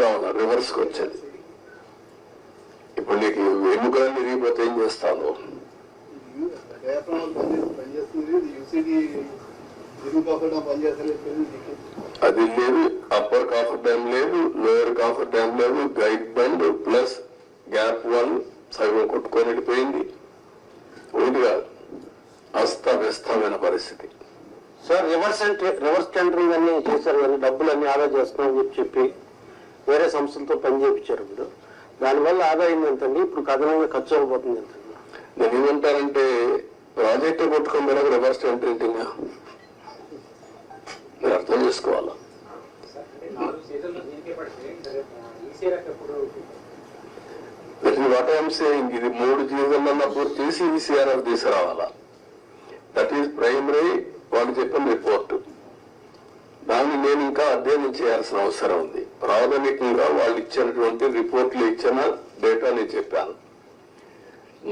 కావాలి రివర్స్కి వచ్చేది. ఇప్పుడు నీకు ఎముకలన్నీ విరిగిపోతే ఏం చేస్తాను పనిచేస్తుంది అది లేదు అప్పర్ కాఫర్ డ్యామ్ లేదు లోయర్ కాఫర్ డ్యామ్ లేదు guide bund plus gap one సగం కొట్టుకొని వెళ్ళిపోయింది ఒకటి కాదు అస్తవ్యస్తమైన పరిస్థితి. సార్ రివర్స్ రివర్స్ టెండరింగ్ అన్ని చేశారు కానీ డబ్బులు అన్ని ఆదా చేస్తున్నామని చెప్పి వేరే సంస్థలతో పని చేయించారు ఇప్పుడు దానివల్ల ఆదాయం ఎంతండి? ఇప్పుడు కథనంగా ఖర్చు అయిపోతుంది ఎంత? నేను ఏమంటారంటే ప్రాజెక్టు కొట్టుకొని మేడం రివర్స్ టెంటరింగ్ మీరు అర్థం చేసుకోవాలా? What I'm saying? ఇది మూడు సీజన్లలో పూర్తి చేసి ఈసీఆర్ఎఫ్ తీసుకురావాలా? దట్ ఈస్ ప్రైమరీ వాళ్ళు చెప్పిన రిపోర్ట్ దాన్ని నేను ఇంకా అధ్యయనం చేయాల్సిన అవసరం ఉంది. ప్రాథమికంగా వాళ్ళు ఇచ్చినటువంటి రిపోర్ట్లు ఇచ్చిన డేటా నేను చెప్పాను.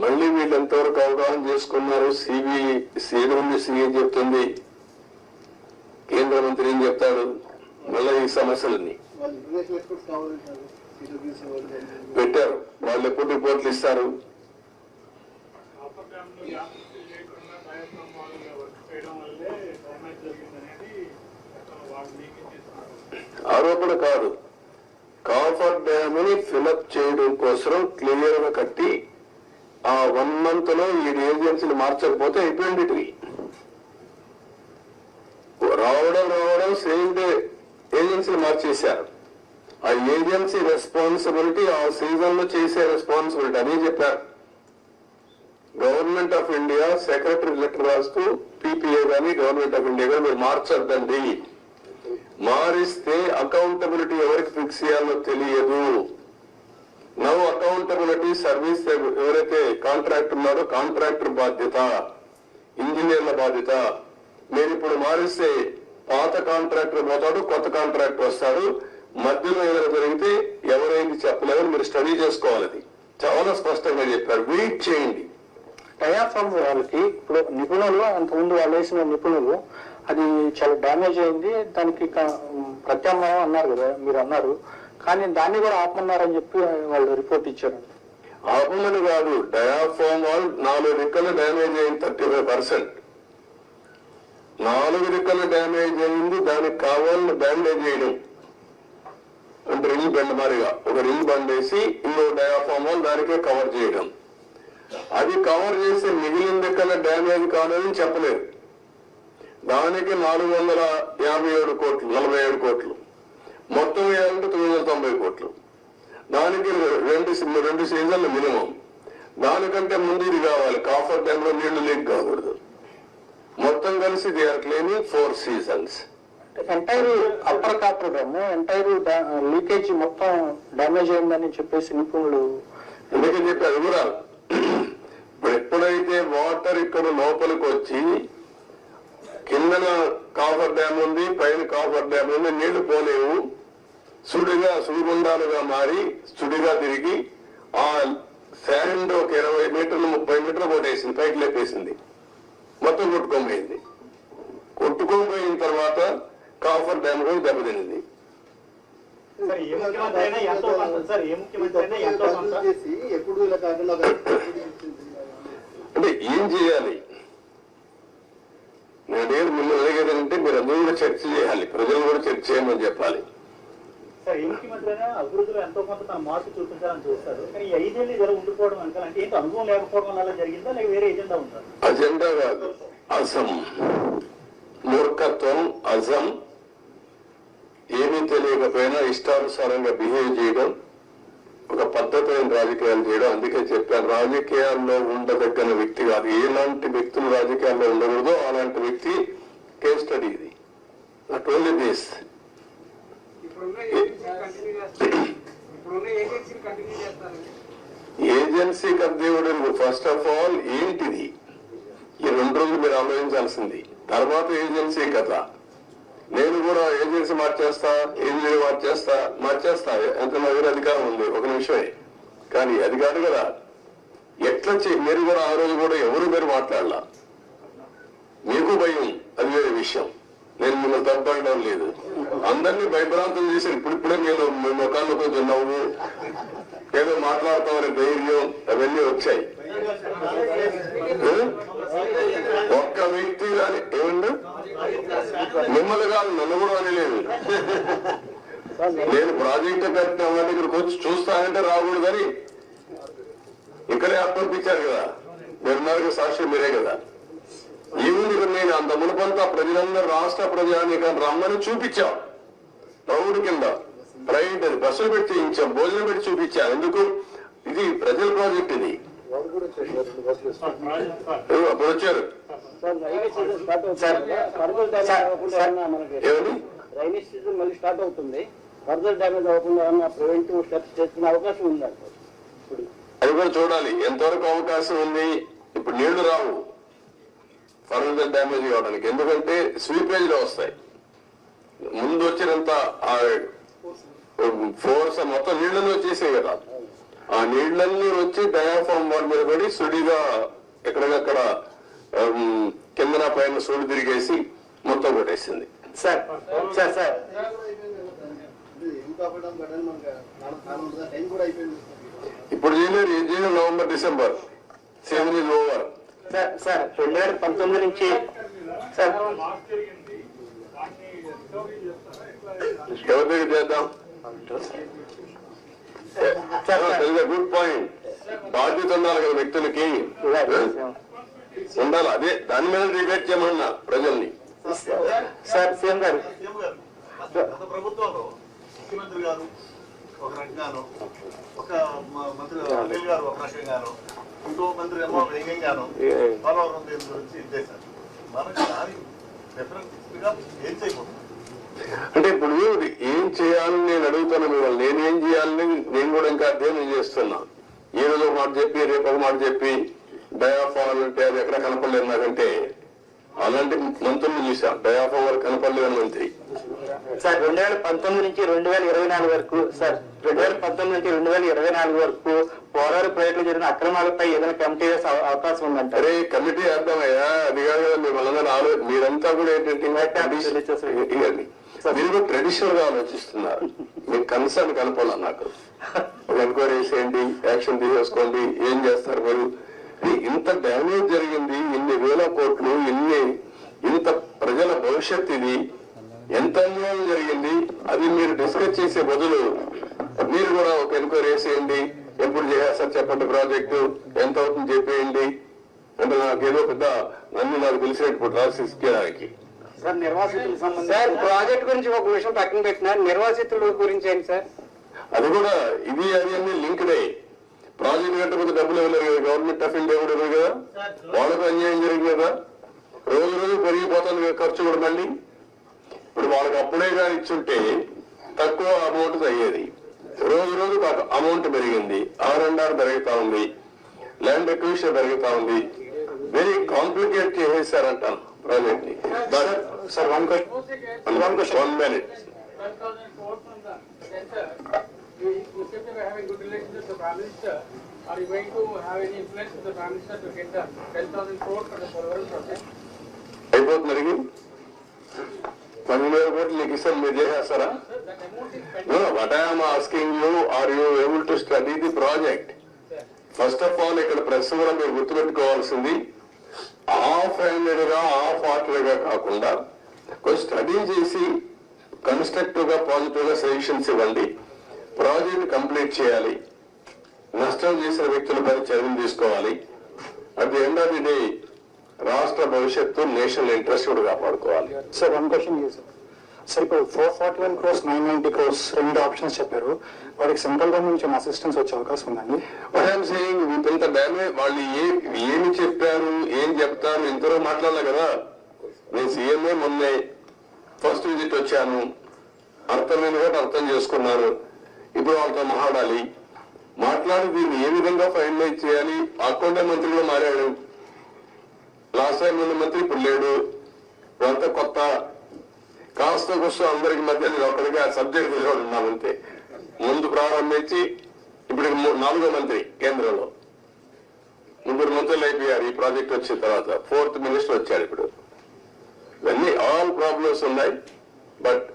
మళ్ళీ వీళ్ళు ఎంతవరకు అవగాహన చేసుకున్నారు సిబి సీఎంని సీఎం చెప్తుంది. కేంద్ర మంత్రి ఏం చెప్తాడు? మళ్ళీ ఈ సమస్యలన్నీ. పెట్టారు. వాళ్ళు ఎప్పుడు రిపోర్ట్లు ఇస్తారు? చేయకుండా ప్రయత్నం చేయడం వల్లే డ్యామేజ్ జరిగిందనేది అసలు వాళ్ళు లీకేజ్ చేస్తున్నారు ఆరోపణ కాదు. కాఫర్ డ్యామ్ని ఫిలప్ చేయడం కోసం క్లియర్గా కట్టి ఆ వన్ మంత్లో ఈ ఏజెన్సీలు మార్చకపోతే అయిపోయింది ఇటువి. రావడం రావడం సేమ్ డే ఏజెన్సీలు మార్చేశారు. ఆ ఏజెన్సీ రెస్పాన్సిబిలిటీ ఆ సీజన్లో చేసే రెస్పాన్సిబిలిటీ అని చెప్పారు. Government of India secretary letter రాస్తూ పీపీఏ కానీ గవర్నమెంట్ ఆఫ్ ఇండియా కానీ మీరు మార్చొద్దండి. మారిస్తే అకౌంటబిలిటీ ఎవరికి ఫిక్స్ చేయాలో తెలియదు. నవ్ అకౌంటబిలిటీ సర్వీస్ ఎవరైతే కాంట్రాక్టర్ ఉన్నారో కాంట్రాక్టర్ బాధ్యత ఇంజనీర్ల బాధ్యత. మీరు ఇప్పుడు మారిస్తే పాత కాంట్రాక్టర్ పోతాడు కొత్త కాంట్రాక్టర్ వస్తాడు. మధ్యలో ఏదైనా జరిగితే ఎవరైంది చెప్పలేదని మీరు స్టడీ చేసుకోవాలి అది. చాలా స్పష్టంగా చెప్పారు. వెయిట్ చేయండి. టయాఫామ్ వాళ్ళకి ఇప్పుడు నిపుణులు అంతకుముందు వాళ్ళు వేసిన నిపుణులు అది చాలా డ్యామేజ్ అయింది. దానికి ప్రత్యామ్నాయం అన్నారు కదా మీరు అన్నారు. కానీ దాన్ని కూడా ఆపమన్నారని చెప్పి వాళ్ళు రిపోర్ట్ ఇచ్చారు. ఆపమని కాదు డయాఫోమ్ వాల్ నాలుగు రెక్కలు డ్యామేజ్ అయింది థర్టీ ఫైవ్ పర్సెంట్ నాలుగు రెక్కలు డ్యామేజ్ అయింది దానికి కావాలని బ్యాండేజ్ చేయడం అంటే రింగ్ బెండ్ మారిగా ఒక రింగ్ బండ్ వేసి ఇంకో డయాఫామ్ వాల్ దానికే కవర్ చేయడం. అది కవర్ చేసి మిగిలిన రెక్కల డ్యామేజ్ కాదని చెప్పలేదు. దానికి నాలుగు వందల యాభై ఏడు కోట్లు నలభై ఏడు కోట్లు. మొత్తం వేయాలంటే తొమ్మిది వందల తొంభై కోట్లు. దానికి రెండు రెండు సీజన్లు మినిమం. దానికంటే ముందు ఇది కావాలి. కాఫర్ డ్యామ్లో నీళ్ళు లీక్ కాకూడదు. మొత్తం కలిసి they are claiming four seasons. Entire upper coffer dam entire leakage మొత్తం డ్యామేజ్ అయిందని చెప్పేసి నిపుణులు ఎందుకని చెప్పారు కూడా ఇప్పుడు ఎప్పుడైతే వాటర్ ఇక్కడ లోపలికి వచ్చి కిందన కాఫర్ డ్యామ్ ఉంది పైన కాఫర్ డ్యామ్ ఉంది నీళ్ళు పోలేవు. సుడిగా సుడిగుండాలుగా మారి సుడిగా తిరిగి ఆ శాండ్ ఒక ఇరవై మీటర్లు ముప్పై మీటర్లు కొట్టేసింది పైకి లేపేసింది. మొత్తం కొట్టుకోబోయింది. కొట్టుకోబోయిన తర్వాత కాఫర్ డ్యామ్ కూడా దెబ్బతింది అంటే ఏం చేయాలి? నేను అడిగేది మిమ్మల్ని అడిగేది అంటే మీరు అందరూ కూడా చర్చ చేయాలి. ప్రజలు కూడా చర్చ చేయమని చెప్పాలి. అభివృద్ధిలో ఎంతో కొంత తన మార్పు చూపించాలని చూస్తారు. కానీ ఐదేళ్ళు ఇలా ఉండిపోవడం అంటే ఏంటి? అనుభవం లేకపోవడం వల్ల అలా జరిగిందా? లేక వేరే ఉందా? అజెండా కాదు. అజం. మూర్ఖత్వం అజం. ఏమీ తెలియకపోయినా ఇష్టానుసారంగా బిహేవ్ చేయడం ఒక పద్ధతైన రాజకీయాలు చేయడం. అందుకే చెప్పాను రాజకీయాల్లో ఉండదగ్గన వ్యక్తి కాదు. ఎలాంటి వ్యక్తులు రాజకీయాల్లో ఉండకూడదో అలాంటి వ్యక్తి కేస్ స్టడీ ఇది. నాట్ ఓన్లీ దిస్ ఏజెన్సీ కర్దేవుడు ఫస్ట్ ఆఫ్ ఆల్ ఏంటిది? ఈ రెండు రోజులు మీరు ఆలోచించాల్సింది. తర్వాత ఏజెన్సీ కథ. నేను కూడా ఏజెన్సీ మార్చేస్తా ఏజెన్సీ మార్చేస్తా మార్చేస్తా. ఎంత నా దగ్గర అధికారం ఉంది? ఒక నిమిషమే. కానీ అది కాదు కదా. ఎట్లా చే- మీరు కూడా ఆ రోజు కూడా ఎవరు మీరు మాట్లాడాల? మీకు భయం అది వేరే విషయం. నేను మిమ్మల్ని తప్పడం లేదు. అందరినీ భయభ్రాంతం చేసి ఇప్పుడిప్పుడే మీరు మీ ముఖాల్లో కొంచెం నవ్వు ఏదో మాట్లాడతామనే ధైర్యం అవన్నీ వచ్చాయి. నేను ప్రాజెక్టు కట్టిన వాళ్ళ దగ్గరకు వచ్చి చూస్తానంటే రాకూడదని ఇక్కడే అప్పర్పించారు కదా మీరున్నారు సాక్షి మీరే కదా ఈ ముందు నేను అంత మునుపంతా ప్రజలందరూ రాష్ట్ర ప్రజానికం రమ్మని చూపించాం రౌడు కింద ప్రైవేట్ అది బస్సులు పెట్టి చేయించాం భోజనం పెట్టి చూపించాం ఎందుకు ఇది ప్రజల ప్రాజెక్ట్ ఇది కూడా అప్పుడు వచ్చారు రైనీ సీజన్ మళ్ళీ స్టార్ట్ అవుతుంది ఫర్దర్ డ్యామేజ్ అవ్వకుండా ఏమన్నా ప్రివెంటివ్ స్టెప్స్ చేసుకునే అవకాశం ఉందంట ఇప్పుడు అది కూడా చూడాలి. ఎంతవరకు అవకాశం ఉంది? ఇప్పుడు నీళ్ళు రావు. ఫర్దర్ డ్యామేజ్ కావడానికి ఎందుకంటే స్వీపేజ్లో వస్తాయి. ముందు వచ్చినంత ఫోర్స్ మొత్తం నీళ్ళని వచ్చేసాయి కదా. ఆ నీళ్ళన్నీ వచ్చి డయాఫామ్ వాల్ మీద పడి సుడిగా ఎక్కడికక్కడ కిందన పైన సుడి తిరిగేసి మొత్తం కొట్టేసింది. Sir sir sir. ఇప్పుడు చేయలేరు ఏం చేయలేదు November December. Season is over sir sir రెండు వేల పంతొమ్మిది నుంచి సార్ ఎవరి దగ్గర చేద్దాం? Good point. బాధ్యత ఉండాలి కదా వ్యక్తులకి. ఉండాలి అదే దాని మీద డిబేట్ చేయమన్నా ప్రజల్ని. సార్ సీఎం గారు. ప్రభుత్వంలో ముఖ్యమంత్రి గారు ఒక రకంగాను ఒక మంత్రి అనిల్ గారు ఒక రకంగాను ఇంకో మంత్రి ఏమో వ్యంగ్యంగాను పోలవరం దీని గురించి ఇది చేశారు. మనకి దాని డిఫరెంట్గా ఏం చేయకూడదు. అంటే ఇప్పుడు ఏం చేయాలని నేను అడుగుతాను మిమ్మల్ని నేను ఏం చేయాలని నేను కూడా ఇంకా అధ్యయనం చేస్తున్నా. ఈ రోజు ఒక మాట చెప్పి రేపు ఒక మాట చెప్పి డయాఫాల్ అంటే అది ఎక్కడ కనపడలేదు నాకంటే. అలాంటి మంత్రులు చూసాం డయాఫాల్ వరకు కనపడలేదు మంత్రి. సార్ రెండు వేల పంతొమ్మిది నుంచి రెండు వేల ఇరవై నాలుగు వరకు సార్ రెండు వేల పంతొమ్మిది నుంచి రెండు వేల ఇరవై నాలుగు వరకు పోరారు ప్రాజెక్టులో జరిగిన అక్రమాలపై ఏదైనా కమిటీ వేసే అవ- అవకాశం ఉందంటారు అరే కమిటీ వేద్దామయ్యా అది కాదు మిమ్మల్ని మీరంతా కూడా ఏంటంటే. మీరు ట్రెడిషనల్గా ఆలోచిస్తున్నారు. మీకు కన్సర్న్ కనపాల నాకు? ఎంక్వైరీ చేయండి యాక్షన్ తీసేసుకోండి ఏం చేస్తారు మీరు? ఇంత డ్యామేజ్ జరిగింది ఇన్ని వేల కోట్లు ఇన్ని ఇంత ప్రజల భవిష్యత్ ఇది ఎంత అన్యాయం జరిగింది అది మీరు డిస్కస్ చేసే బదులు మీరు కూడా ఒక ఎంక్వైరీ చేసేయండి ఎప్పుడు చేస్తారు చెప్పండి ప్రాజెక్టు ఎంత అవుతుంది చెప్పేయండి. అంటే నాకేదో పెద్ద నన్ను నాకు తెలిసినట్టు రాసిడానికి సార్ ప్రాజెక్ట్ గురించి ఒక విషయం పక్కన పెట్టిన నిర్వాసితుల గురించి ఏంటి సార్? అది కూడా ఇది అది అన్ని లింక్డే. ప్రాజెక్ట్ కట్టకపోతే డబ్బులు ఇవ్వలేరు కదా గవర్నమెంట్ ఆఫ్ ఇండియా కూడా కదా. వాళ్ళకు అన్యాయం జరిగింది కదా. రోజు రోజు పెరిగిపోతుంది కదా ఖర్చు కూడా మళ్ళీ. ఇప్పుడు వాళ్ళకి అప్పుడే కానీ ఇచ్చుంటే తక్కువ అమౌంట్ అయ్యేది రోజు రోజు మాకు అమౌంట్ పెరిగింది. ఆర్ఎండ్ఆర్ పెరుగుతా ఉంది. ల్యాండ్ రిక్విషన్ పెరుగుతా ఉంది. వెరీ కాంప్లికేట్ చేసేసారంట అయిపోతుంది వేల కూడా నీకు ఇస్తాను మీరు చేసేస్తారా? Sir, what I'm asking you are you able to study the project first of all ఇక్కడ ప్రెస్ కూడా మీరు గుర్తుపెట్టుకోవాల్సింది. హాఫ్ హ్యాండెడ్గా హాఫ్ హార్టెడ్గా కాకుండా కొంచెం స్టడీ చేసి కన్స్ట్రక్టివ్గా పాజిటివ్గా సజెషన్స్ ఇవ్వండి ప్రాజెక్ట్ కంప్లీట్ చేయాలి. నష్టం చేసిన వ్యక్తులపై చర్యలు తీసుకోవాలి. At the end of the day రాష్ట్ర భవిష్యత్తు నేషనల్ ఇంట్రెస్ట్ కూడా కాపాడుకోవాలి. Sir one question sir sir ఇప్పుడు four forty one crores nine ninety crores రెండు ఆప్షన్స్ చెప్పారు. వాటికి సెంట్రల్ గవర్నమెంట్ నుంచి అసిస్టెన్స్ వచ్చే అవకాశం ఉందండి. ఐఎమ్ సేయింగ్ ఇంత డ్యామేజ్ వాళ్ళు ఏ ఏమి చెప్పారు ఏం చెప్తారు ఇంతలో మాట్లాడలే కదా. నేను సీఎంఏ మొన్నే ఫస్ట్ విజిట్ వచ్చాను. అర్థమైన కూడా అర్థం చేసుకున్నారు. ఇప్పుడు వాళ్ళతో మాట్లాడాలి. మాట్లాడి దీన్ని ఏ విధంగా ఫైనలైజ్ చేయాలి? అకౌంటే మంత్రి కూడా మారాడు. లాస్ట్ టైం ఉన్న మంత్రి ఇప్పుడు లేడు. ఇదంతా కొత్త. కాస్త కోసం అందరికి మధ్య నేను ఒకరిగా సబ్జెక్ట్ ఉన్నాను అంతే ముందు ప్రారంభించి ఇప్పుడు మూ- నాలుగో మంత్రి కేంద్రంలో. ముగ్గురు మంత్రులు అయిపోయారు ఈ ప్రాజెక్ట్ వచ్చిన తర్వాత. ఫోర్త్ మినిస్టర్ వచ్చాడు ఇప్పుడు. ఇవన్నీ ఆల్ ప్రాబ్లమ్స్ ఉన్నాయి. బట్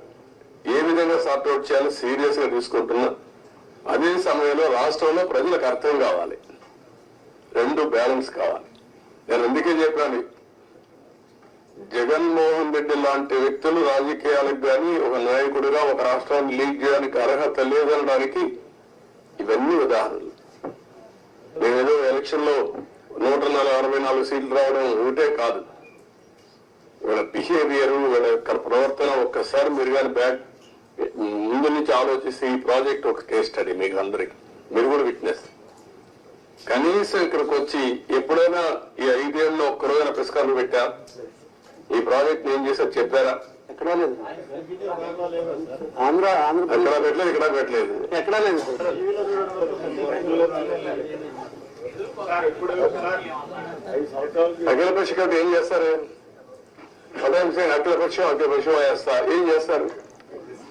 ఏ విధంగా సార్ట్అవుట్ చేయాలో సీరియస్గా తీసుకుంటున్నా. అదే సమయంలో రాష్ట్రంలో ప్రజలకు అర్థం కావాలి. రెండు బ్యాలెన్స్ కావాలి. నేను అందుకే చెప్పాను? జగన్మోహన్ రెడ్డి లాంటి వ్యక్తులు రాజకీయాలకు కానీ ఒక నాయకుడిగా ఒక రాష్ట్రాన్ని లీడ్ చేయడానికి అర్హత లేదనడానికి ఇవన్నీ ఉదాహరణలు. నేనేదో ఎలక్షన్లో నూట అరవై నాలుగు సీట్లు రావడం ఒకటే కాదు. వీళ్ళ బిహేవియర్ వీళ్ళ యొక్క ప్రవర్తన ఒక్కసారి మీరు కానీ బ్యాక్ ముందు నుంచి ఆలోచిస్తే ఈ ప్రాజెక్ట్ ఒక కేస్ స్టడీ మీకు అందరికి. మీరు కూడా విట్నెస్. కనీసం ఇక్కడికి వచ్చి ఎప్పుడైనా ఈ ఒక్క రోజున పురస్కారం పెట్టా? ఈ ప్రాజెక్ట్ ఏం చేశారు చెప్పారా? ఎక్కడా లేదు. ఆంధ్ర పెట్టలేదు ఇక్కడ పెట్టలేదు. ఎక్కడా లేదు. అఖిల ఏం చేస్తారు? ఉదయం సేన్ అఖిల పక్షం అఖిల పక్షం వేస్తా. ఏం చేస్తారు?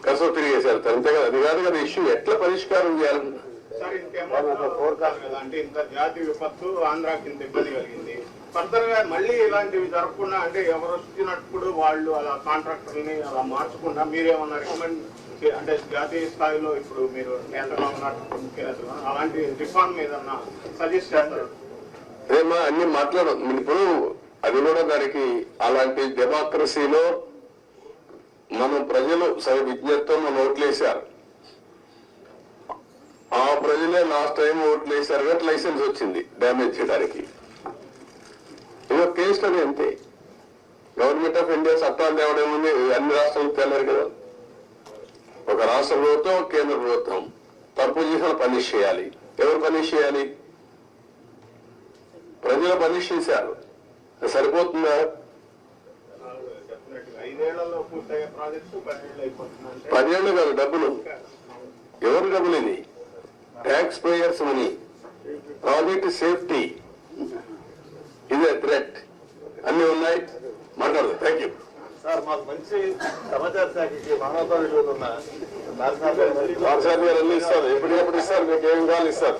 కసో తిరిగేసి వెళ్తారు అంతే కదా అది కాదు కదా ఇష్యూ ఎట్లా పరిష్కారం చేయాలి? సార్ కదా అంటే ఇంత జాతి విపత్తు ఆంధ్రాకి ఇంత ఇబ్బంది కలిగింది. ఫర్దర్గా మళ్ళీ ఇలాంటివి జరగకుండా అంటే ఎవరు వచ్చినప్పుడు వాళ్ళు అలా కాంట్రాక్టర్ని అలా మార్చకుండా మీరేమన్నా రికమెండ్ అంటే జాతీయ స్థాయిలో ఇప్పుడు మీరు కేంద్రంలో ఉన్నట్టు ముఖ్యమంత్రులు అలాంటి రిఫార్మ్ ఏదన్నా సజెస్ట్ చేస్తారు? అన్ని మాట్లాడు ఇప్పుడు అది కూడా దానికి అలాంటి డెమోక్రసీలో మనం ప్రజలు సరి విజ్ఞతతో మనం ఓట్లేశారు. ఆ ప్రజలే లాస్ట్ టైం ఓట్లు వేశారు కాబట్టి లైసెన్స్ వచ్చింది డ్యామేజ్ చేయడానికి. ఇదో కేసు అది అంతే. గవర్నమెంట్ ఆఫ్ ఇండియా చట్టాలు తేవడం ఉంది అన్ని రాష్ట్రాలకు తెలరు కదా. ఒక రాష్ట్ర ప్రభుత్వం కేంద్ర ప్రభుత్వం తప్పు చేసిన పనిష్ చేయాలి. ఎవరు పనిష్ చేయాలి? ప్రజలు పనిష్ చేశారు. సరిపోతుందా? ఐదేళ్ళలో ప్రాజెక్టు పదేళ్ళు కాదు డబ్బులు. ఎవరు డబ్బులు ఇది? Tax payers money project safety ఇదే థ్రెట్ అన్ని ఉన్నాయి. మాట్లాడదు. థ్యాంక్ యూ సార్ మాకు మంచి సమాచార శాఖకి మానవతా విలువలు ఉన్న గారు అన్ని ఇస్తారు. ఎప్పటికప్పుడు ఇస్తారు. మీకు ఏం కావాలి ఇస్తారు.